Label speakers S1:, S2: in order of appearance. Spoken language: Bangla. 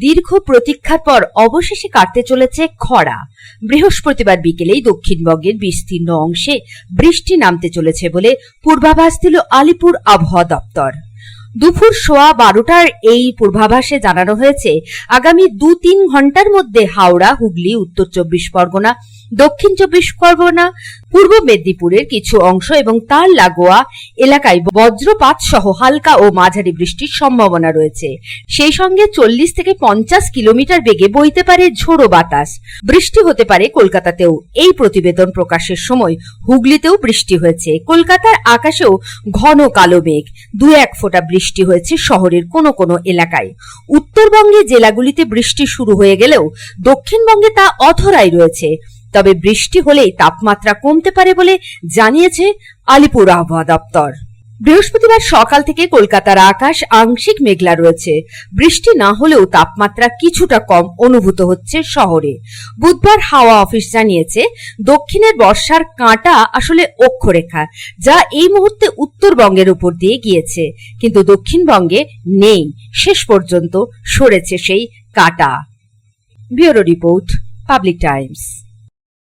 S1: দীর্ঘ প্রতীক্ষার পর অবশেষে কাটতে চলেছে খরা। বৃহস্পতিবার বিকেলেই দক্ষিণবঙ্গের বিস্তীর্ণ অংশে বৃষ্টি নামতে চলেছে বলে পূর্বাভাস দিল আলিপুর আবহাওয়া দপ্তর। দুপুর সোয়া বারোটার এই পূর্বাভাসে জানানো হয়েছে, আগামী দু তিন ঘণ্টার মধ্যে হাওড়া, হুগলি, উত্তর চব্বিশ পরগনা, দক্ষিণ চব্বিশ পরগনা পূর্ব মেদিনীপুরের কিছু অংশ এবং তার লাগোয়া এলাকায় বজ্রপাত সহ হালকা ও মাঝারি বৃষ্টির সম্ভাবনা রয়েছে। সেই সঙ্গে চল্লিশ থেকে পঞ্চাশ কিলোমিটার বেগে বইতে পারে ঝোড়ো বাতাস। বৃষ্টি হতে পারে কলকাতাতেও। এই প্রতিবেদন প্রকাশের সময় হুগলিতেও বৃষ্টি হয়েছে। কলকাতার আকাশেও ঘন কালো মেঘ। দু এক ফোঁটা বৃষ্টি হয়েছে শহরের কোনো কোনো এলাকায়। উত্তরবঙ্গে জেলাগুলিতে বৃষ্টি শুরু হয়ে গেলেও দক্ষিণবঙ্গে তা অধরাই রয়েছে। তবে বৃষ্টি হলেই তাপমাত্রা কমতে পারে বলে জানিয়েছে আলিপুর আবহাওয়া দপ্তর। বৃহস্পতিবার সকাল থেকে কলকাতার আকাশ আংশিক মেঘলা রয়েছে। বৃষ্টি না হলেও তাপমাত্রা কিছুটা কম অনুভূত হচ্ছে শহরে। বুধবার হাওয়া অফিস জানিয়েছে, দক্ষিণের বর্ষার কাঁটা আসলে অক্ষরেখা, যা এই মুহূর্তে উত্তরবঙ্গের উপর দিয়ে গিয়েছে। কিন্তু দক্ষিণবঙ্গে নেই, শেষ পর্যন্ত সরেছে সেই কাঁটা। Bureau report, public times.